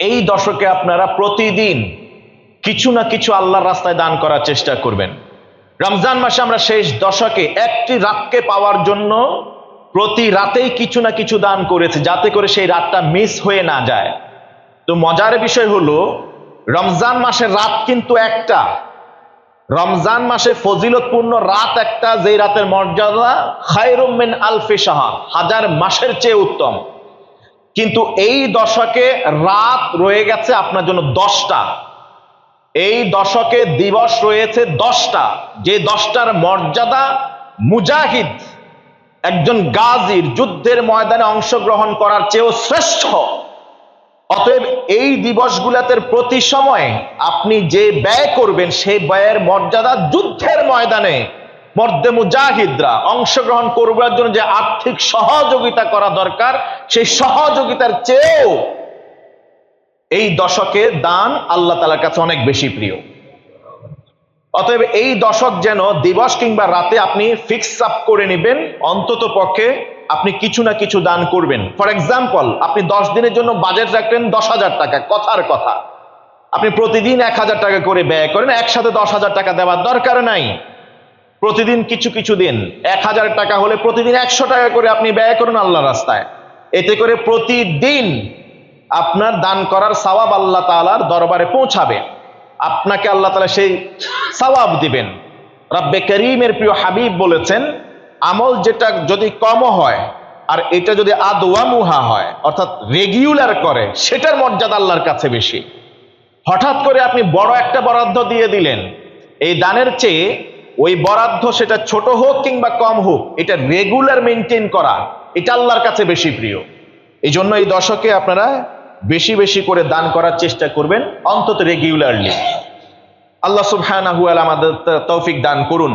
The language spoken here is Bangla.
এই দশকে আপনারা প্রতিদিন কিছু না কিছু আল্লাহর রাস্তায় দান করার চেষ্টা করবেন। রমজান মাসে আমরা শেষ দশকে একটি রাতকে পাওয়ার জন্য প্রতি রাতেই কিছু না কিছু দান করেছে, যাতে করে সেই রাতটা মিস হয়ে না যায়। তো মজার বিষয় হলো, রমজান মাসের রাত কিন্তু একটা। রমজান মাসে ফজিলতপূর্ণ রাত একটা, যেই রাতের মর্যাদা খায়রুমিন আলফে সাহা হাজার মাসের চেয়ে উত্তম। কিন্তু এই দশকে রাত রয়ে গেছে আপনার জন্য দশটা। এই দশকে দিবস রয়েছে দশটা। যে দশটার মর্যাদা মুজাহিদ, একজন গাজীর যুদ্ধের ময়দানে অংশগ্রহণ করার চেয়েও শ্রেষ্ঠ। অতএব এই দিবসগুলাতে প্রতি সময় আপনি যে ব্যয় করবেন সেই ব্যয়ের মর্যাদা যুদ্ধের ময়দানে মর্দে মুজাহিদরা অংশগ্রহণ করবার জন্য যে আর্থিক সহযোগিতা করা দরকার, সেই সহযোগিতার চেয়েও এই দশকে দান আল্লাহ তালার কাছে অনেক বেশি প্রিয়। অতএব এই দশক যেন দিবস কিংবা রাতে আপনি ফিক্স আপ করে নেবেন, অন্তত পক্ষে আপনি কিছু না কিছু দান করবেন। ফর এক্সাম্পল আপনি দশ দিনের জন্য বাজেট রাখলেন দশ হাজার টাকা, কথার কথা। আপনি প্রতিদিন এক হাজার টাকা করে ব্যয় করেন, একসাথে দশ হাজার টাকা দেওয়ার দরকার নাই। প্রতিদিন কিছু কিছু দিন, এক হাজার টাকা হলে প্রতিদিন একশো টাকা করে আপনি ব্যয় করুন আল্লাহ রাস্তায়। এতে করে প্রতিদিন আপনার দান করার সওয়াব আল্লাহ তালার দরবারে পৌঁছাবে। আপনাকে আল্লাহ তালা সেই সওয়াব দিবেন। রব্বে করিমের প্রিয় হাবিব বলেছেন, আমল যেটা যদি কম হয় আর এটা যদি আদওয়ামুহা হয়, অর্থাৎ রেগুলার করে, সেটার মর্যাদা আল্লাহর কাছে বেশি। হঠাৎ করে আপনি বড় একটা বরাদ্দ দিয়ে দিলেন। এই দানের চেয়ে ওই বরাদ্দ সেটা ছোট হোক কিংবা কম হোক, এটা রেগুলার মেনটেন করা, এটা আল্লাহর কাছে বেশি প্রিয়। এই জন্য এই দশকে আপনারা বেশি বেশি করে দান করার চেষ্টা করবেন, অন্তত রেগুলারলি আল্লাহ সুবহানাহু ওয়া আমাদের তৌফিক দান করুন।